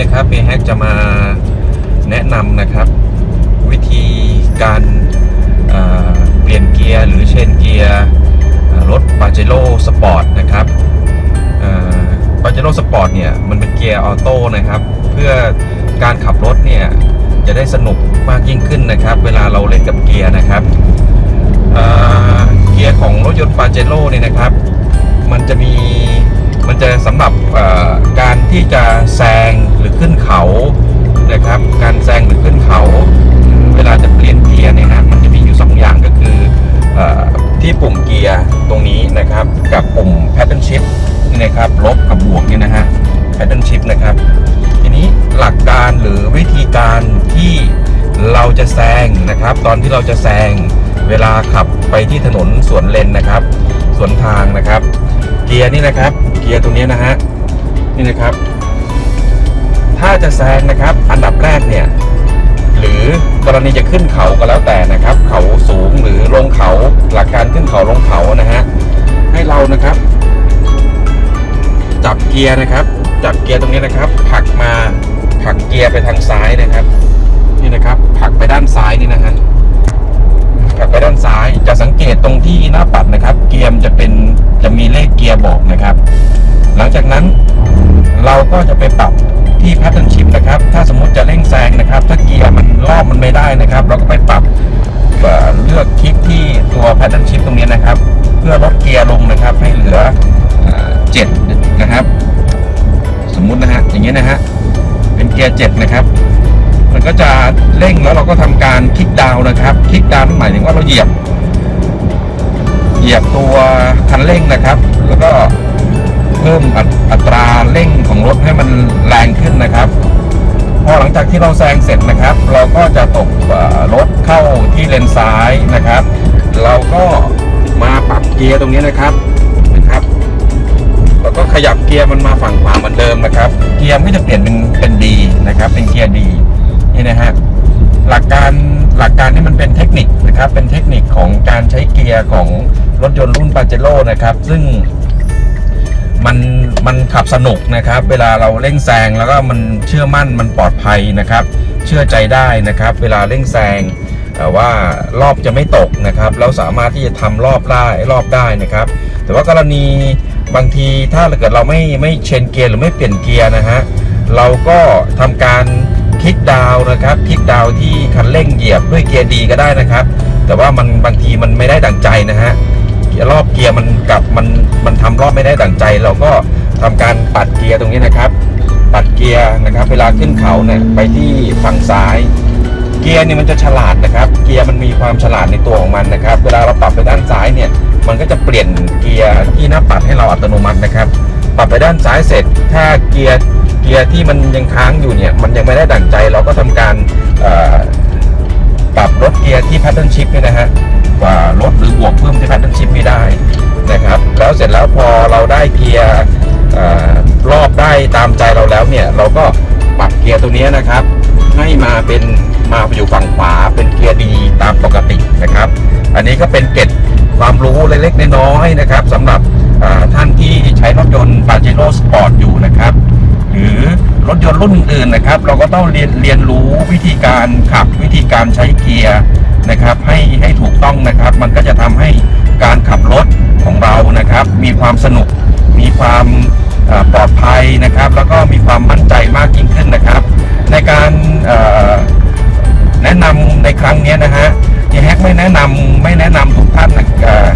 นะครับเ a แฮกจะมาแนะนำนะครับ วิธีการเอ่อเปลี่ยนเกียร์หรือเชนเกียร์รถปาเจโร่สปอร์ตนะครับปาเจโร่สปอร์ตเนี่ยมันเป็นเกียร์ออโต้นะครับ เพื่อการขับรถเนี่ยจะได้สนุกมากยิ่งขึ้นนะครับ เวลาเราเล่นกับเกียร์นะครับเเกียร์ของรถยนต์ปาเจโร่เนี่ยนะครับ มันจะมีมันจะสำหรับการที่จะแซง ขึ้นเขานะครับ การแซงหรือขึ้นเขา เวลาจะเปลี่ยนเกียร์เนี่ยนะมันจะมีอยู่ 2 อย่างก็คือออที่ปุ่มเกียร์ตรงนี้นะครับ กับปุ่ม pattern shift นี่นะครับลบกับบวกเนี่ยนะฮะ pattern shift นะครับ ทีนี้หลักการหรือวิธีการที่เราจะแซงนะครับ ตอนที่เราจะแซงเวลาขับไปที่ถนนสวนเลนนะครับสวนทางนะครับ เกียร์นี่นะครับ เกียร์ตรงนี้นะฮะนี่นะครับ ถ้าจะแซงนะครับ อันดับแรกเนี่ย หรือกรณีจะขึ้นเขาก็แล้วแต่นะครับ เขาสูงหรือลงเขาหลักการขึ้นเขาลงเขานะฮะให้เรานะครับ จับเกียร์นะครับ จับเกียร์ตรงนี้นะครับผลักมาผลักเกียร์ไปทางซ้ายนะครับ นี่นะครับผลักไปด้านซ้ายนี่นะฮะผลักไปด้านซ้ายจะสังเกตตรงที่หน้าปัดนะครับ เกียร์จะเป็นจะมีเลขเกียร์บอกนะครับ หลังจากนั้นเราก็จะไปปรับที่ pattern shift นะครับ ถ้าสมมติจะเร่งแซงนะครับ ถ้าเกียร์มันรอบมันไม่ได้นะครับ เราก็ไปปรับเลือกคลิกที่ตัว pattern shift ตรงนี้นะครับ เพื่อลดเกียร์ลงนะครับให้เหลือเจ็ดนะครับ สมมุตินะฮะอย่างเงี้ยนะฮะเป็นเกียร์เจ็ดนะครับ มันก็จะเร่งแล้วเราก็ทำการคลิกดาวนะครับ คลิกดาวนั่นหมายถึงว่าเราเหยียบ เหยียบตัวคันเร่งนะครับ แล้วก็ เพิ่มอัตอัตราเร่งของรถให้มันแรงขึ้นนะครับพอหลังจากที่เราแซงเสร็จนะครับ เราก็จะตกรถเข้าที่เลนซ้ายนะครับ เราก็มาปรับเกียร์ตรงนี้นะครับนะครับแล้วก็ขยับเกียร์มันมาฝั่งขวาเหมือนเดิมนะครับ เกียร์มันก็จะเปลี่ยนเป็นเป็นดีนะครับ เป็นเกียร์ดีนี่นะฮะหลักการหลักการนี่มันเป็นเทคนิคนะครับ เป็นเทคนิคของการใช้เกียร์ของรถยนต์รุ่นปาเจโร่นะครับ ซึ่ง มันมันขับสนุกนะครับ เวลาเราเร่งแซงแล้วก็มันเชื่อมั่นมันปลอดภัยนะครับ เชื่อใจได้นะครับ เวลาเร่งแซงเอ่ว่ารอบจะไม่ตกนะครับแล้วสามารถที่จะทำรอบได้รอบได้นะครับ แต่ว่ากรณีบางทีถ้าเกิดเราไม่ไม่เชนเกียร์หรือไม่เปลี่ยนเกียร์นะฮะเราก็ทำการคลิกดาวนะครับคลิกดาวที่คันเร่งเหยียบด้วยเกียร์ดีก็ได้นะครับ แต่ว่ามันบางทีมันไม่ได้ดั่งใจนะฮะ ร์รอบเกียร์มันกลับมันมันทำรอบไม่ได้ดั่งใจ เราก็ทำการปัดเกียร์ตรงนี้นะครับ ปัดเกียร์นะครับ เวลาขึ้นเขาเนี่ยไปที่ฝั่งซ้าย เกียร์เนี่ยมันจะฉลาดนะครับ เกียร์มันมีความฉลาดในตัวของมันนะครับ เวลาเราปรับไปด้านซ้ายเนี่ย มันก็จะเปลี่ยนเกียร์ที่หน้าปัดให้เราอัตโนมัตินะครับ ปรับไปด้านซ้ายเสร็จ ถ้าเกียร์เกียร์ที่มันยังค้างอยู่เนี่ย มันยังไม่ได้ดั่งใจ เราก็ทำการปรับลดเกียร์ที่ pattern shift เนี่ยนะฮะ ว่าลดหรือบวกเพิ่มที่ pattern shift ไม่ได้นะครับ แล้วเสร็จแล้วพอเราได้เกียร์รอบได้ตามใจเราแล้วเนี่ย เราก็ปรับเกียร์ตัวนี้นะครับ ให้มาเป็นมาไปอยู่ฝั่งขวาเป็นเกียร์ดีตามปกตินะครับ อันนี้ก็เป็นเกร็ดความรู้เล็กๆน้อยๆนะครับสำหรับท่านที่ใช้รถยนต์ปาเจโร่สปอร์ตอยู่นะครับ หรือรถยนต์รุ่นอื่นนะครับ เราก็ต้องเรียนเรียนรู้วิธีการขับวิธีการใช้เกียร์นะครับ ต้องนะครับ มันก็จะทำให้การขับรถของเรานะครับ มีความสนุก มีความปลอดภัยนะครับ แล้วก็มีความมั่นใจมากยิ่งขึ้นนะครับ ในการแนะนำในครั้งนี้นะฮะเฮียแฮกไม่แนะนำไม่แนะนำทุกท่านนะ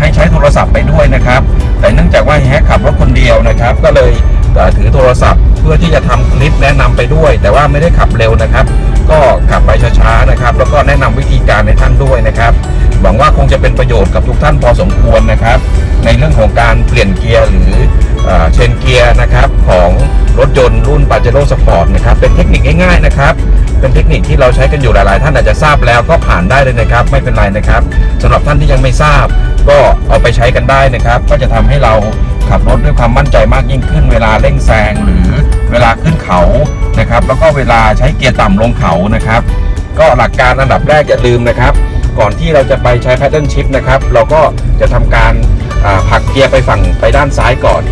ให้ใช้โทรศัพท์ไปด้วยนะครับ แต่เนื่องจากว่าเฮียแฮกขับรถคนเดียวนะครับ ก็เลยถือโทรศัพท์เพื่อที่จะทำคลิปแนะนำไปด้วย แต่ว่าไม่ได้ขับเร็วนะครับ ก็ขับไปช้าๆนะครับ แล้วก็แนะนำวิธีการให้ท่านด้วยนะครับ น์กับทุกท่านพอสมควรนะครับ ในเรื่องของการเปลี่ยนเกียร์หรือเอ่อเชนเกียร์นะครับของรถยนต์รุ่น Pajero Sport นะครับเป็นเทคนิคง่ายๆนะครับเป็นเทคนิคที่เราใช้กันอยู่หลายๆ ท่านอาจจะทราบแล้วก็ผ่านได้เลยนะครับ ไม่เป็นไรนะครับสำหรับท่านที่ยังไม่ทราบ ก็เอาไปใช้กันได้นะครับ ก็จะทำให้เราขับรถด้วยความมั่นใจมากยิ่งขึ้น เวลาเร่งแซงหรือเวลาขึ้นเขานะครับ แล้วก็เวลาใช้เกียร์ต่ำลงเขานะครับ ก็หลักการอันดับแรกอย่าลืมนะครับ ก่อนที่เราจะไปใช้ pattern shift นะครับ เราก็จะทำการผลักเกียร์ไปฝั่งไปด้านซ้ายก่อน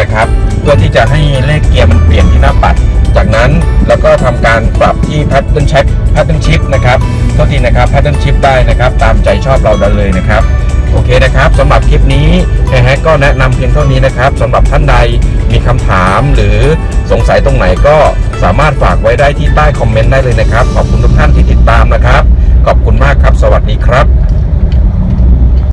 นะครับ เพื่อที่จะให้เลขเกียร์มันเปลี่ยนที่หน้าปัด จากนั้นแล้วก็ทำการปรับที่ pattern shift pattern shift นะครับโทษทีนะครับ pattern shift ได้นะครับ ตามใจชอบเราได้เลยนะครับโอเคนะครับสำหรับคลิปนี้นะฮะก็แนะนำเพียงเท่านี้นะครับสำหรับท่านใดมีคำถามหรือสงสัยตรงไหนก็ สามารถฝากไว้ได้ที่ใต้คอมเมนต์ได้เลยนะครับ ขอบคุณทุกท่านที่ติดตามนะครับ ขอบคุณมากครับ สวัสดีครับ